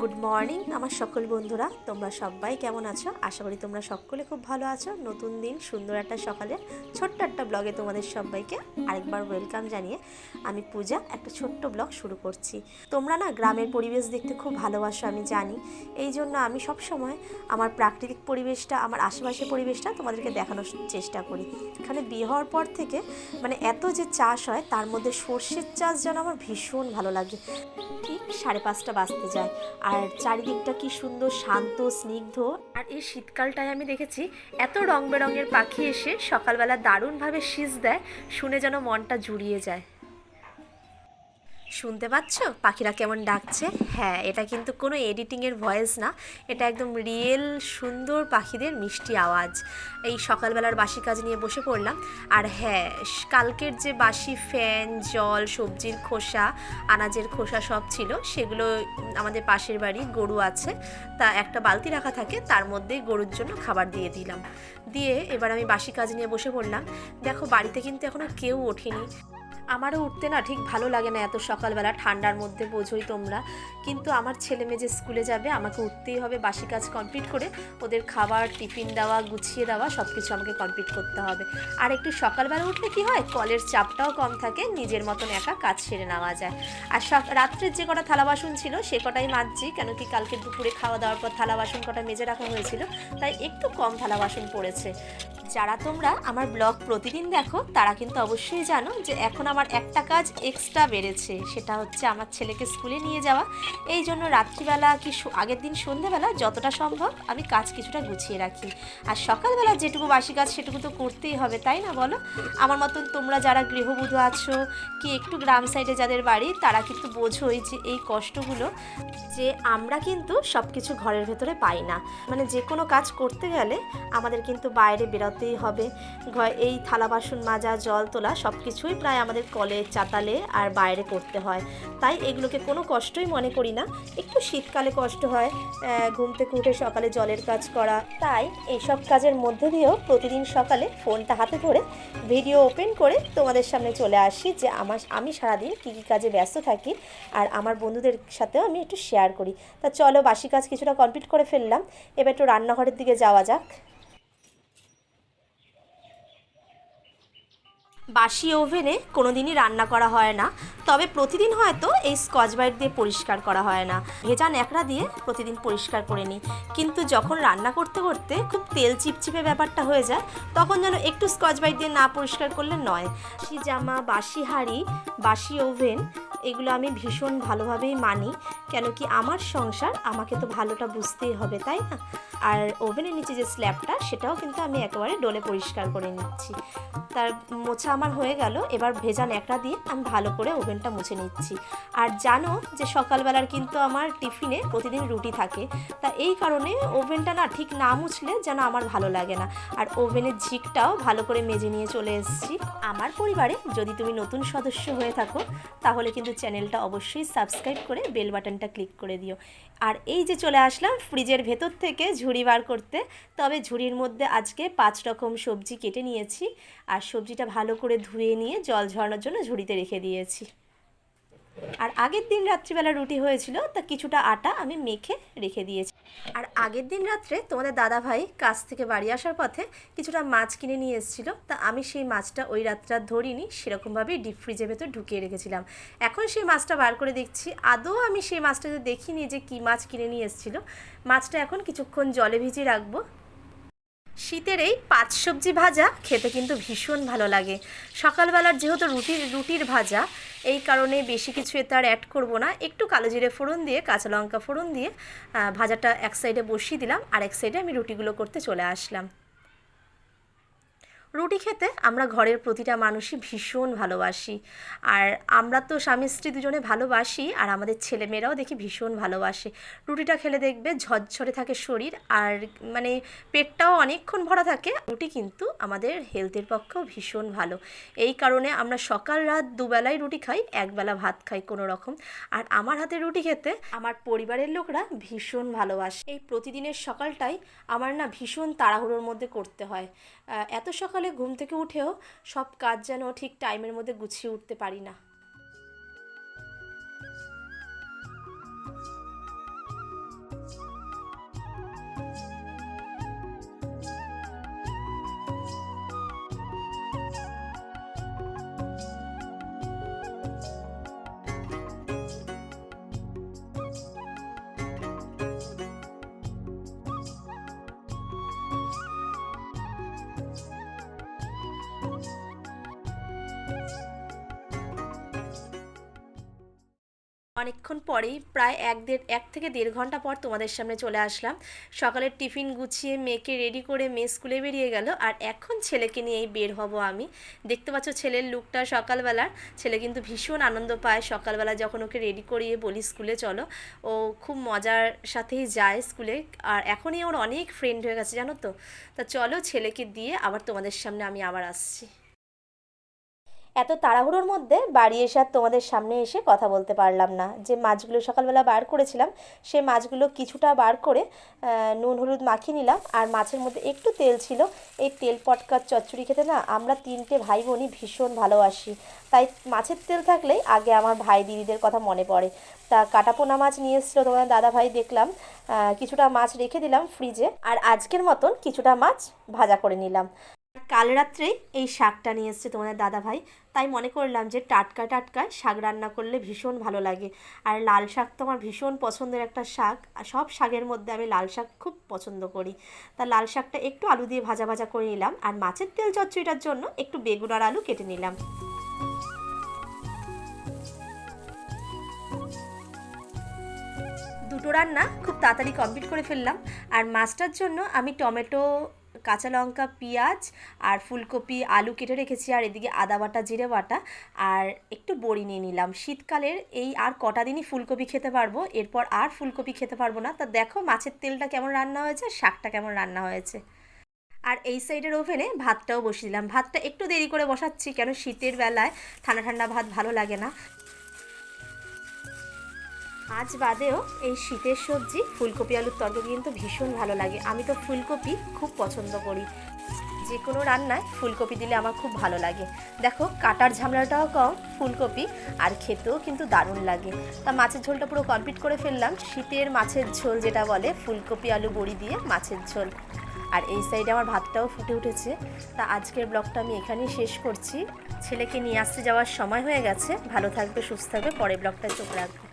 Good morning, আমার সকল বন্ধুরা। তোমরা সবাই কেমন আছো? আশা করি তোমরা সকলে খুব ভালো আছো। নতুন দিন, সুন্দর একটা সকালে। ছোট্ট একটা ব্লগে তোমাদের সবাইকে আরেকবার ওয়েলকাম জানিয়ে আমি পূজা, একটা ছোট্ট ব্লগ শুরু করছি। তোমরা না গ্রামের পরিবেশ দেখতে খুব ভালোবাসো, আমি জানি। এই জন্য আমি সব সময় আমার প্রাকৃতিক পরিবেশটা, আমার আশেপাশের পরিবেশটা তোমাদেরকে দেখানোর চেষ্টা করি। এখানে বিয়ে হওয়ার পর থেকে মানে এত যে চাষ হয়, তার মধ্যে সর্ষের চাষ যেন আমার ভীষণ ভালো লাগে। ঠিক সাড়ে পাঁচটা বাজতে যায়। আর চারিদিকটা কি সুন্দর, শান্ত, স্নিগ্ধ। আর এই শীতকালটায় আমি দেখেছি, এত রং বেরঙের পাখি এসে সকালবেলা দারুণভাবে শীষ দেয়, শুনে যেন মনটা জুড়িয়ে যায়। শুনতে পাচ্ছ? পাখিরা কেমন ডাকছে? হ্যাঁ এটা কিন্তু কোনো এডিটিংয়ের ভয়েস না। এটা একদম রিয়েল সুন্দর পাখিদের মিষ্টি আওয়াজ। এই সকালবেলার বাসি কাজ নিয়ে বসে পড়লাম। আর হ্যাঁ কালকের যে বাসি ফ্যান, জল, সবজির খোসা, আনাজের খোসা সব ছিল, সেগুলো আমাদের পাশের বাড়ি গরু আছে। তা একটা বালতি রাখা থাকে, তার মধ্যেই গরুর জন্য খাবার দিয়ে দিলাম। দিয়ে এবার আমি বাসি কাজ নিয়ে বসে পড়লাম। দেখো, বাড়িতে কিন্তু এখনও কেউ ওঠেনি। আমারও উঠতে না ঠিক ভালো লাগে না এত সকালবেলা, ঠান্ডার মধ্যে বোঝোই তোমরা। কিন্তু আমার ছেলে মেয়ে যে স্কুলে যাবে, আমাকে উঠতেই হবে, বাসি কাজ কমপ্লিট করে ওদের খাবার, টিফিন দেওয়া, গুছিয়ে দেওয়া সব কিছু আমাকে কমপ্লিট করতে হবে। আর একটু সকালবেলা উঠলে কি হয়, কলের চাপটাও কম থাকে, নিজের মতন একা কাজ সেরে নেওয়া যায়। আর রাত্রের যে কটা থালা বাসন ছিল, সে কটাই মাজছি কেন কি কালকে দুপুরে খাওয়া দাওয়ার পর থালা বাসন কটা মেজে রাখা হয়েছিল, তাই একটু কম থালা বাসন পড়েছে। যারা তোমরা আমার ব্লগ প্রতিদিন দেখো, তারা কিন্তু অবশ্যই জানো যে এখন আমার একটা কাজ এক্সট্রা বেড়েছে। সেটা হচ্ছে আমার ছেলেকে স্কুলে নিয়ে যাওয়া। এই জন্য রাত্রিবেলা কি আগের দিন সন্ধেবেলা যতটা সম্ভব আমি কাজ কিছুটা গুছিয়ে রাখি। আর সকালবেলা যেটুকু বাসি কাজ সেটুকু তো করতেই হবে, তাই না বলো? আমার মতন তোমরা যারা গৃহবধূ আছো, কি একটু গ্রাম সাইডে যাদের বাড়ি, তারা কিন্তু বোঝোই যে এই কষ্টগুলো যে আমরা কিন্তু সব কিছু ঘরের ভেতরে পাই না। মানে যে কোনো কাজ করতে গেলে আমাদের কিন্তু বাইরে বেরোতেই হবে। এই থালা বাসন মাজা, জল তোলা সব কিছুই প্রায় আমাদের কলে, চাতালে আর বাইরে করতে হয়। তাই এগুলোকে কোনো কষ্টই মনে করি না। একটু শীতকালে কষ্ট হয় ঘুম থেকে উঠে সকালে জলের কাজ করা। তাই এইসব কাজের মধ্যে দিয়েও প্রতিদিন সকালে ফোনটা হাতে ধরে ভিডিও ওপেন করে তোমাদের সামনে চলে আসি যে আমার আমি সারাদিন কী কী কাজে ব্যস্ত থাকি আর আমার বন্ধুদের সাথেও আমি একটু শেয়ার করি। তা চলো বাসি কাজ কিছুটা কমপ্লিট করে ফেললাম। এবার একটু রান্নাঘরের দিকে যাওয়া যাক। বাসি ওভেনে কোনো দিনই রান্না করা হয় না। তবে প্রতিদিন হয়তো এই স্কচ ব্রাইট দিয়ে পরিষ্কার করা হয় না। ভেজা ন্যাকড়া দিয়ে প্রতিদিন পরিষ্কার করে নিই। কিন্তু যখন রান্না করতে করতে খুব তেল চিপচিপে ব্যাপারটা হয়ে যায়, তখন যেন একটু স্কচ ব্রাইট দিয়ে না পরিষ্কার করলে নয়। বাসি জামা, বাসি হাঁড়ি, বাসি ওভেন, এগুলো আমি ভীষণ ভালোভাবেই মানি। কেন কি আমার সংসার আমাকে তো ভালোটা বুঝতেই হবে, তাই না? আর ওভেনের নিচে যে স্ল্যাবটা, সেটাও কিন্তু আমি একেবারে ডোলে পরিষ্কার করে নিচ্ছি। তার মোছা আমার হয়ে গেল, এবার ভেজা ন্যাকড়া দিয়ে আমি ভালো করে ওভেনটা মুছে নিচ্ছি। আর জানো যে সকালবেলার কিন্তু আমার টিফিনে প্রতিদিন রুটি থাকে, তা এই কারণে ওভেনটা না ঠিক না মুছলে যেন আমার ভালো লাগে না। আর ওভেনের ঝিকটাও ভালো করে মেজে নিয়ে চলে এসেছি। আমার পরিবারে যদি তুমি নতুন সদস্য হয়ে থাকো, তাহলে কিন্তু চ্যানেলটা অবশ্যই সাবস্ক্রাইব করে বেল বাটনটা ক্লিক করে দিও। আর এই যে চলে আসলাম ফ্রিজের ভেতর থেকে ঝুড়ি বার করতে, তবে ঝুড়ির মধ্যে আজকে পাঁচ রকম সবজি কেটে নিয়েছি। আর সবজিটা ভালো করে ধুয়ে নিয়ে জল ঝরানোর জন্য ঝুড়িতে রেখে দিয়েছি। আর আগের দিন রাত্রিবেলা রুটি হয়েছিল, তা কিছুটা আটা আমি মেখে রেখে দিয়েছি। আর আগের দিন রাত্রে তোমাদের দাদা ভাই কাজ থেকে বাড়ি আসার পথে কিছুটা মাছ কিনে নিয়ে এসেছিল, তা আমি সেই মাছটা ওই রাতটা ধরিনি, সেরকমভাবেই ডিপ ফ্রিজের ভেতর ঢুকিয়ে রেখেছিলাম। এখন সেই মাছটা বার করে দেখছি, আদৌ আমি সেই মাছটাতে দেখিনি যে কী মাছ কিনে নিয়ে এসেছিল, মাছটা এখন কিছুক্ষণ জলে ভিজিয়ে রাখব শীতের এই পাঁচ সবজি ভাজা খেতে কিন্তু ভীষণ ভালো লাগে। সকালবেলার যেহেতু রুটির রুটির ভাজা, এই কারণে বেশি কিছু এতে আর অ্যাড করব না। একটু কালো জিরে ফোড়ন দিয়ে, কাঁচা লঙ্কা ফোড়ন দিয়ে ভাজাটা এক সাইডে বসিয়ে দিলাম আর এক সাইডে আমি রুটিগুলো করতে চলে আসলাম। রুটি খেতে আমরা ঘরের প্রতিটা মানুষই ভীষণ ভালোবাসি। আর আমরা তো স্বামী স্ত্রী দুজনে ভালোবাসি আর আমাদের ছেলেমেয়েরাও দেখি ভীষণ ভালোবাসে। রুটিটা খেলে দেখবে ঝরঝরে থাকে শরীর আর মানে পেটটাও অনেকক্ষণ ভরা থাকে। রুটি কিন্তু আমাদের হেলথের পক্ষেও ভীষণ ভালো। এই কারণে আমরা সকাল রাত দুবেলাই রুটি খাই, একবেলা ভাত খাই কোনো রকম আর আমার হাতে রুটি খেতে আমার পরিবারের লোকরা ভীষণ ভালোবাসে। এই প্রতিদিনের সকালটাই আমার না ভীষণ তাড়াহুড়োর মধ্যে করতে হয়। এত এত সকালে ঘুম থেকে উঠেও সব কাজ যেন ঠিক টাইমের মধ্যে গুছিয়ে উঠতে পারি না। অনেকক্ষণ পরেই প্রায় এক দেড়, এক থেকে দেড় ঘণ্টা পর তোমাদের সামনে চলে আসলাম। সকালের টিফিন গুছিয়ে মেয়েকে রেডি করে মেয়ে স্কুলে বেরিয়ে গেল, আর এখন ছেলেকে নিয়েই বের হব আমি। দেখতে পাচ্ছ ছেলের লুকটা সকালবেলার। ছেলে কিন্তু ভীষণ আনন্দ পায় সকালবেলা যখন ওকে রেডি করিয়ে বলি স্কুলে চলো। ও খুব মজার সাথেই যায় স্কুলে, আর এখনই ওর অনেক ফ্রেন্ড হয়ে গেছে, জানো তো? তা চলো ছেলেকে দিয়ে আবার তোমাদের সামনে আমি আবার আসছি। এত তাড়াহুড়োর মধ্যে বাড়ি এসে আর তোমাদের সামনে এসে কথা বলতে পারলাম না। যে মাছগুলো সকালবেলা বার করেছিলাম, সে মাছগুলো কিছুটা বার করে নুন, হলুদ মাখিয়ে নিলাম। আর মাছের মধ্যে একটু তেল ছিল। এই তেল পটকার চচ্চড়ি খেতে না আমরা তিনটে ভাই বোনই ভীষণ ভালোবাসি। তাই মাছের তেল থাকলেই আগে আমার ভাই দিদিদের কথা মনে পড়ে। তা কাটাপোনা মাছ নিয়ে এসেছিল তোমাদের দাদা ভাই দেখলাম কিছুটা মাছ রেখে দিলাম ফ্রিজে। আর আজকের মতন কিছুটা মাছ ভাজা করে নিলাম। কাল রাত্রেই এই শাকটা নিয়ে এসছে তোমাদের দাদা ভাই তাই মনে করলাম যে টাটকা টাটকা শাক রান্না করলে ভীষণ ভালো লাগে। আর লাল শাক তো আমার ভীষণ পছন্দের একটা শাক। আর সব শাকের মধ্যে আমি লাল শাক খুব পছন্দ করি। তা লাল শাকটা একটু আলু দিয়ে ভাজা ভাজা করে নিলাম। আর মাছের তেল চচ্চড়িটার জন্য একটু বেগুন আর আলু কেটে নিলাম। দুটো রান্না খুব তাড়াতাড়ি কমপ্লিট করে ফেললাম। আর মাছটার জন্য আমি টমেটো কাঁচা লঙ্কা, পেঁয়াজ আর ফুলকপি, আলু কেটে রেখেছি, আর এদিকে আদা বাটা, জিরে বাটা, আর একটু বড়ি নিয়ে নিলাম। শীতকালের এই আর কটা দিনই ফুলকপি খেতে পারব, এরপর আর ফুলকপি খেতে পারব না। তা দেখো মাছের তেলটা কেমন রান্না হয়েছে, শাকটা কেমন রান্না হয়েছে। আর এই সাইডের ওভেনে ভাতটাও বসিয়ে দিলাম। ভাতটা একটু দেরি করে বসাচ্ছি, কেন শীতের বেলায় ঠান্ডা ঠান্ডা ভাত ভালো লাগে না। আজ বাদেও এই শীতের সবজি, ফুলকপি, আলুর তরকারি কিন্তু ভীষণ ভালো লাগে। আমি তো ফুলকপি খুব পছন্দ করি। যে কোনো রান্নায় ফুলকপি দিলে আমার খুব ভালো লাগে। দেখো, কাটার ঝামেলাটাও কম, ফুলকপি আর খেতেও কিন্তু দারুণ লাগে। তা মাছের ঝোলটা পুরো কমপ্লিট করে ফেললাম। শীতের মাছের ঝোল যেটা বলে, ফুলকপি, আলু, বড়ি দিয়ে মাছের ঝোল। আর এই সাইডে আমার ভাতটাও ফুটে উঠেছে। তা আজকের ব্লগটা আমি এখানেই শেষ করছি। ছেলেকে নিয়ে আসতে যাওয়ার সময় হয়ে গেছে। ভালো থাকবে, সুস্থ থাকবে পরে ব্লগটা চোখ রাখবে।